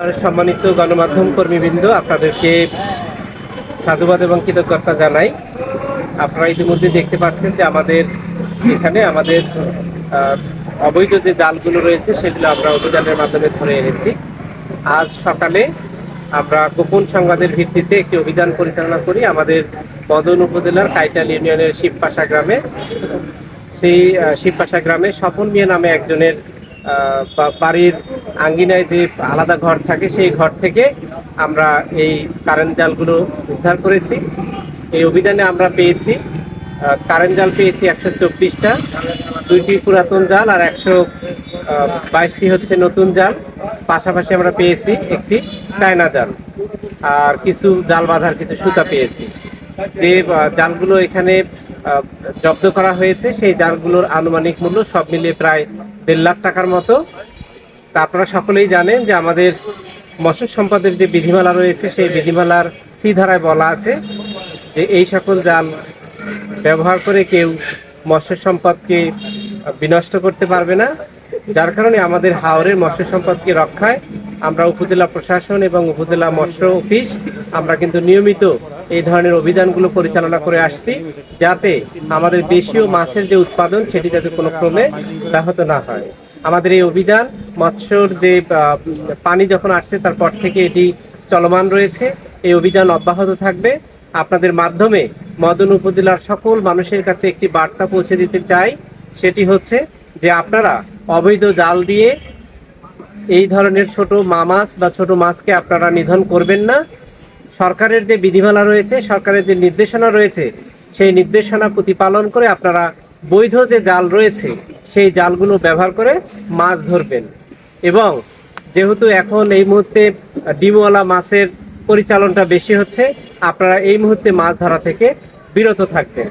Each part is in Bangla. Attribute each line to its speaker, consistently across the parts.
Speaker 1: সম্মানিত গণমাধ্যম কর্মীবৃন্দ, আপনাদেরকে সাধুবাদ এবং কৃতজ্ঞতা জানাই। আপনারা ইতিমধ্যে দেখতে পাচ্ছেন যে আমাদের এখানে আমাদের অবৈধ যে জালগুলো রয়েছে, সেগুলো আমরা অভিযানের মাধ্যমে ধরে এনেছি। আজ সকালে আমরা গোপন সংবাদের ভিত্তিতে একটি অভিযান পরিচালনা করি আমাদের বদন উপজেলার কাইটাল ইউনিয়নের শিবপাশা গ্রামে। সেই শিবপাশা গ্রামে স্বপন মিয়া নামে একজনের বাড়ির আঙ্গিনায় যে আলাদা ঘর থাকে, সেই ঘর থেকে আমরা এই কারেন্ট জালগুলো উদ্ধার করেছি। এই অভিযানে আমরা পেয়েছি কারেন্ট জাল পেয়েছি একশো চব্বিশটা, দুইটি পুরাতন জাল আর একশো বাইশটি হচ্ছে নতুন জাল। পাশাপাশি আমরা পেয়েছি একটি চায়না জাল আর কিছু জাল বাঁধার কিছু সুতা পেয়েছি। যে জালগুলো এখানে জব্দ করা হয়েছে, সেই জালগুলোর আনুমানিক মূল্য সব মিলিয়ে প্রায় দেড় লাখ টাকার মতো। তা আপনারা সকলেই জানেন যে আমাদের মৎস্য সম্পদের যে বিধিমালা রয়েছে, সেই বিধিমালার সি ধারায় বলা আছে যে এই সকল জাল ব্যবহার করে কেউ মৎস্য সম্পদকে বিনষ্ট করতে পারবে না, যার কারণে আমাদের হাওরের মৎস্য সম্পদকে রক্ষায় আমরা উপজেলা প্রশাসন এবং উপজেলা মৎস্য অফিস আমরা কিন্তু নিয়মিত এই ধরনের অভিযানগুলো পরিচালনা করে আসছি যাতে আমাদের দেশীয় মাছের যে উৎপাদন সেটি যাতে কোনো ক্রমে ব্যাহত না হয়। আমাদের এই অভিযান, মৎস্যর যে পানি যখন আসছে তারপর থেকে এটি চলমান রয়েছে। এই অভিযান অব্যাহত থাকবে। আপনাদের মাধ্যমে মদন উপজেলার সকল মানুষের কাছে একটি বার্তা পৌঁছে দিতে চাই। সেটি হচ্ছে যে আপনারা অবৈধ জাল দিয়ে এই ধরনের ছোট মা মাছ বা ছোট মাছকে আপনারা নিধন করবেন না। সরকারের যে বিধিমালা রয়েছে, সরকারের যে নির্দেশনা রয়েছে, সেই নির্দেশনা প্রতিপালন করে আপনারা বৈধ যে জাল রয়েছে সেই জালগুলো ব্যবহার করে মাছ ধরবেন। এবং যেহেতু এখন এই মুহূর্তে ডিমওয়ালা মাছের পরিচালনটা বেশি হচ্ছে, আপনারা এই মুহূর্তে মাছ ধরা থেকে বিরত থাকবেন।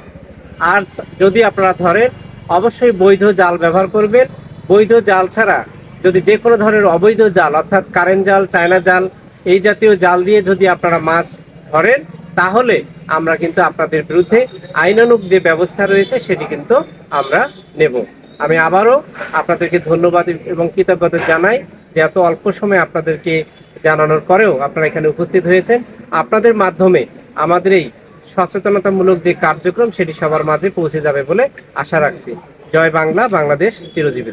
Speaker 1: আর যদি আপনারা ধরেন, অবশ্যই বৈধ জাল ব্যবহার করবেন। বৈধ জাল ছাড়া যদি যে কোনো ধরনের অবৈধ জাল, অর্থাৎ কারেন্ট জাল, চায়না জাল, এই জাতীয় জাল দিয়ে যদি আপনারা মাছ ধরেন, তাহলে আমরা কিন্তু আপনাদের বিরুদ্ধে আইনানুগ যে ব্যবস্থা রয়েছে, সেটি কিন্তু আমরা নেব। আমি আবারও আপনাদেরকে ধন্যবাদ এবং কৃতজ্ঞতা জানাই যে এত অল্প সময় আপনাদেরকে জানানোর পরেও আপনারা এখানে উপস্থিত হয়েছেন। আপনাদের মাধ্যমে আমাদের এই সচেতনতামূলক যে কার্যক্রম, সেটি সবার মাঝে পৌঁছে যাবে বলে আশা রাখছি। জয় বাংলা, বাংলাদেশ চিরজীবী।